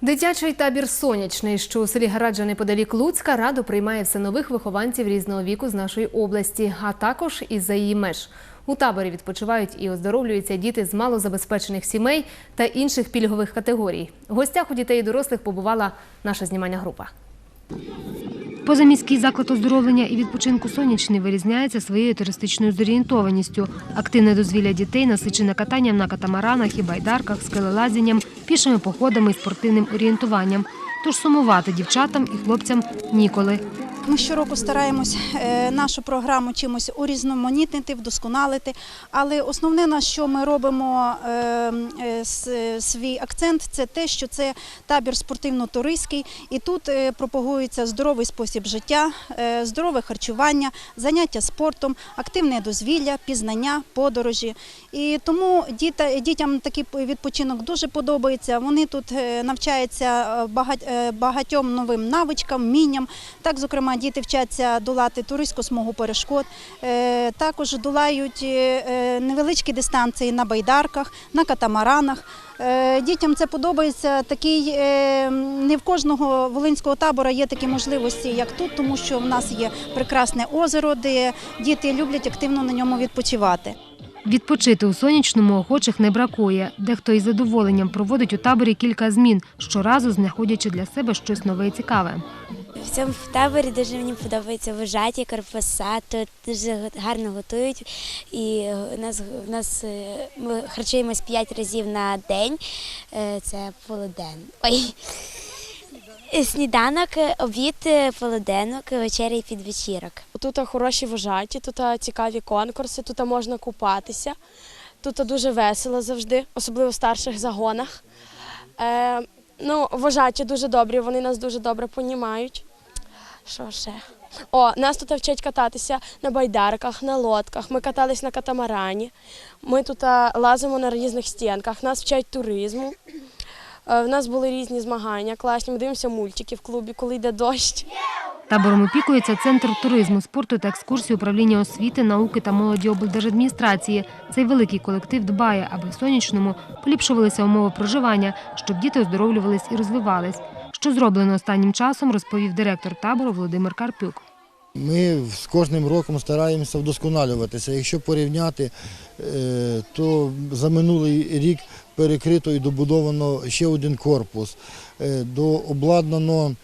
Дитячий табір Сонячний, що у селі Гараджа неподалік Луцька, радо приймає все нових вихованців різного віку з нашої області, а також і за її меж. У таборі відпочивають і оздоровлюються діти з малозабезпечених сімей та інших пільгових категорій. В гостях у дітей і дорослих побувала наша знімальна група. Позаміський заклад оздоровлення і відпочинку сонячний вирізняється своєю туристичною зорієнтованістю. Активне дозвілля дітей насичене катанням на катамаранах і байдарках, скелелазінням, пішими походами і спортивним орієнтуванням. Тож сумувати дівчатам і хлопцям ніколи. Ми щороку стараємось е, нашу програму чимось урізноманітнити, вдосконалити. Але основне, на що ми робимо е, е, свій акцент, це те, що це табір спортивно-туристський, і тут пропагується здоровий спосіб життя, здорове харчування, заняття спортом, активне дозвілля, пізнання, подорожі. І тому дітям такий відпочинок дуже подобається. Вони тут навчаються багать- багатьом новим навичкам, вмінням. Так, зокрема, діти вчаться долати туристську смугу перешкод, е, також долають е, е, невеличкі дистанції на байдарках, на катамаранах. Дітям це подобається. Такий не в кожного волинського табора є такі можливості, як тут, тому що в нас є прекрасне озеро, де діти люблять активно на ньому відпочивати. Відпочити у сонячному охочих не бракує. Дехто із задоволенням проводить у таборі кілька змін, щоразу знаходячи для себе щось нове і цікаве. В цьому таборі дуже мені подобається вожаті, карпаса. Тут дуже гарно готують. І у нас, у нас е, ми харчуємось 5 разів на день. Е, Це полуден. Ой. Е, Сніданок, е, обід, е, полуденок, вечеря і підвечірок. Тут хороші вожаті, тут цікаві конкурси, тут можна купатися. Тут дуже весело завжди, особливо в старших загонах. Е, ну, вожаті дуже добрі, вони нас дуже добре понімають. Що ще? О, нас тут вчать кататися на байдарках, на лодках. Ми катались на катамарані. Ми тут лазимо на різних стінках, нас вчать туризму. Е, в нас були різні змагання класні. Ми дивимося мультики в клубі, коли йде дощ. Табором опікується Центр туризму, спорту та екскурсій управління освіти, науки та молоді облдержадміністрації. Цей великий колектив дбає, аби в сонячному поліпшувалися умови проживання, щоб діти оздоровлювались і розвивались. Що зроблено останнім часом, розповів директор табору Володимир Карпюк. Ми з кожним роком стараємося вдосконалюватися. Якщо порівняти, е, то за минулий рік перекрито і добудовано ще один корпус. Е, До обладнано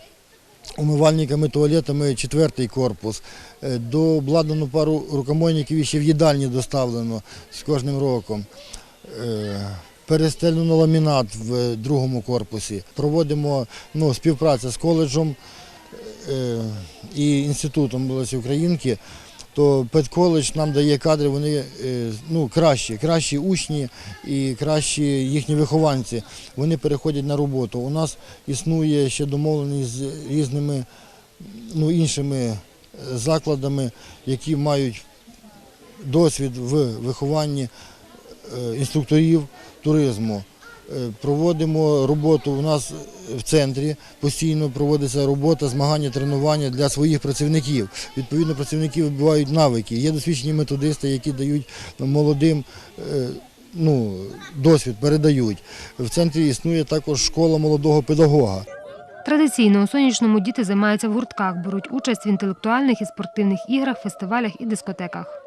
умивальниками, туалетами четвертий корпус. Е, До обладнано пару рукомойників і ще в їдальні доставлено з кожним роком. Е, Перестелено ламінат в другому корпусі. Проводимо ну, співпрацю з коледжем е, і інститутом Лесі Українки, то педколедж нам дає кадри, вони е, ну, кращі, кращі учні і кращі їхні вихованці. Вони переходять на роботу. У нас існує ще домовленість з різними ну, іншими е, закладами, які мають досвід в вихованні е, інструкторів туризму. Е, Проводимо роботу у нас в центрі, постійно проводиться робота, змагання, тренування для своїх працівників. Відповідно, працівники вибивають навики. Є досвідчені методисти, які дають молодим е, ну, досвід, передають. В центрі існує також школа молодого педагога. Традиційно у сонячному діти займаються в гуртках, беруть участь в інтелектуальних і спортивних іграх, фестивалях і дискотеках.